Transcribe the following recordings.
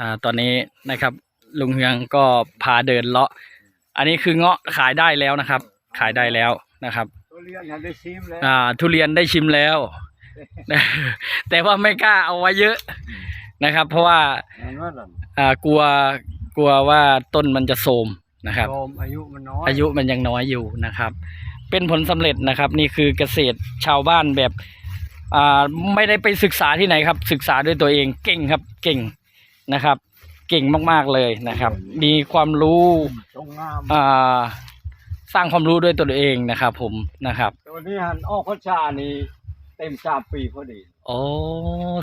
อ่าตอนนี้นะครับ ลุงเฮืองก็พาเดินเลาะ อันนี้คือเงาะขายได้แล้วนะครับ ขายได้แล้วนะครับตัวเรียนหันได้ซิมแล้วอ่า ทุเรียนได้ชิมแล้ว แต่ว่าไม่กล้าเอาไว้เยอะนะครับ เพราะว่าเห็นว่าล่ะอ่ากลัวกลัวว่าต้นมันจะโทรมนะครับโยมอายุมันน้อยอายุมันยังน้อยอยู่นะครับ เป็นผลสำเร็จนะครับ นี่คือเกษตรชาวบ้านแบบอ่าไม่ได้ไปศึกษาที่ไหนครับ ศึกษาด้วยตัวเองเก่งครับเก่ง นะครับ เก่งมากๆเลยนะครับ มีความรู้ตรงงามอ่าสร้างความรู้ด้วยตัวเองนะครับ ผมนะครับตัวนี้หันออกพรรษานี่เต็มสามปีพอดีโอ้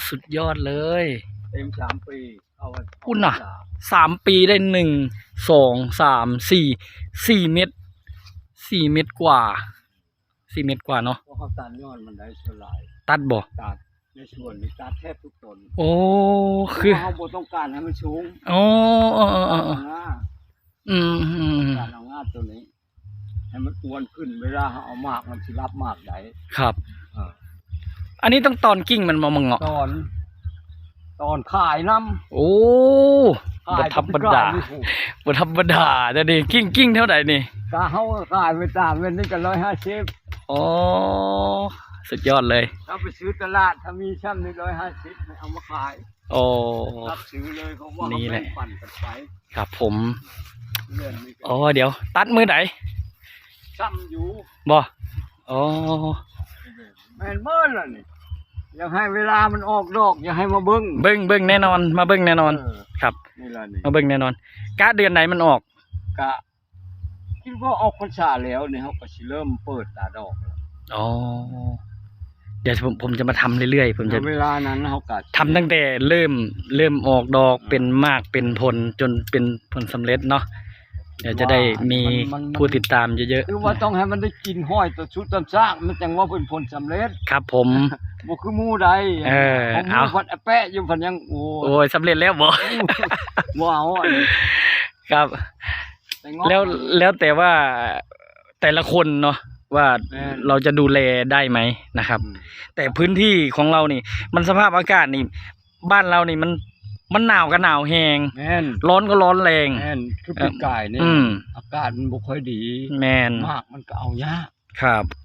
สุดยอดเลย เต็มสามปีเอาวันคุณน่ะสามปีได้หนึ่งสองสามสี่สี่เม็ดสี่เม็ดกว่าสี่เม็ดกว่าเนาะเพราะเขาตัดยอดมันได้สลายตัดบ่ตัด ในส่วนนี้ตัดแทบทุกต้นโอ้คือเพราะเขาบ่ต้องการให้มันสูงโอ้เออเออเอตัอดเออเอาง่าอืมอืมตัดเอาง่าตัวนี้ ให้มันอ้วนขึ้นเวลาเขาเอามากมันสิรับมากได้ครับ อ่าอันนี้ต้องตอนกิ้งมันมามังเงาะตอน ตอนขายน้ำโอ้ขายบ่ธรรมดาไม่ถูกบ่ธรรมดาแต่นี่กิ้งกิ้งเท่าไหร่นี่กาเขาขายไปตามเว้นนี่ก็ร้อยห้าสิบโอ้ สุดยอดเลย ถ้าไปซื้อตลาดถ้ามีช่ำในร้อยห้าสิบเอามาขายโอ้ รับซื้อเลยเขาว่านี่เขาแหละแบ่งปั่นกันไปครับผมเรื่องนี้ก็โอ้เดี๋ยว ตัดมือไหนช่ำอยู่บ่โอ้แม่นเมื่อล่ะนี่อยากให้เวลามันออกดอก อยากให้มาเบิ้งเบิ้งเบิ้งแน่นอน มาเบิ้งแน่นอน เออครับ นี่ล่ะนี่มาเบิ้งแน่นอนกะเดือนไหนมันออก กะคิดว่าออกพรรษาแล้วเนี่ยเขาก็สิเริ่มเปิดตาดอกแล้วอ๋อ เดี๋ยวผมผมจะมาทำเรื่อยๆ ผมจะเวลานั้นเขาก็ทำตั้งแต่เริ่มเริ่มออกดอกเป็นมากเป็นผลจนเป็นผลสำเร็จเนาะเดี๋ยวจะได้มีผู้ติดตามเยอะคือว่าต้องให้มันได้กินห้อยตัวชุดตำซากมันจังว่าเป็นผลสำเร็จๆ ครับผม บ่คือหมู่ใดเออผมเอาพันแปะอยู่พันยังโอ้โอ้ยสำเร็จแล้วบ่บ่เอาอันนี้ครับ แต่งอกแล้วแล้วแต่ว่าแต่ละคนเนาะ ว่าแม่นเราจะดูแลได้ไหมนะครับอืมแต่พื้นที่ของเรานี่ มันสภาพอากาศนี่ บ้านเรานี่มันมันหนาวก็หนาวแหงแม่นร้อนก็ร้อนแรงแม่นคือปีกายนี่อืมอากาศมันบ่ค่อยดี แมนมากมันก็เอายากครับอืม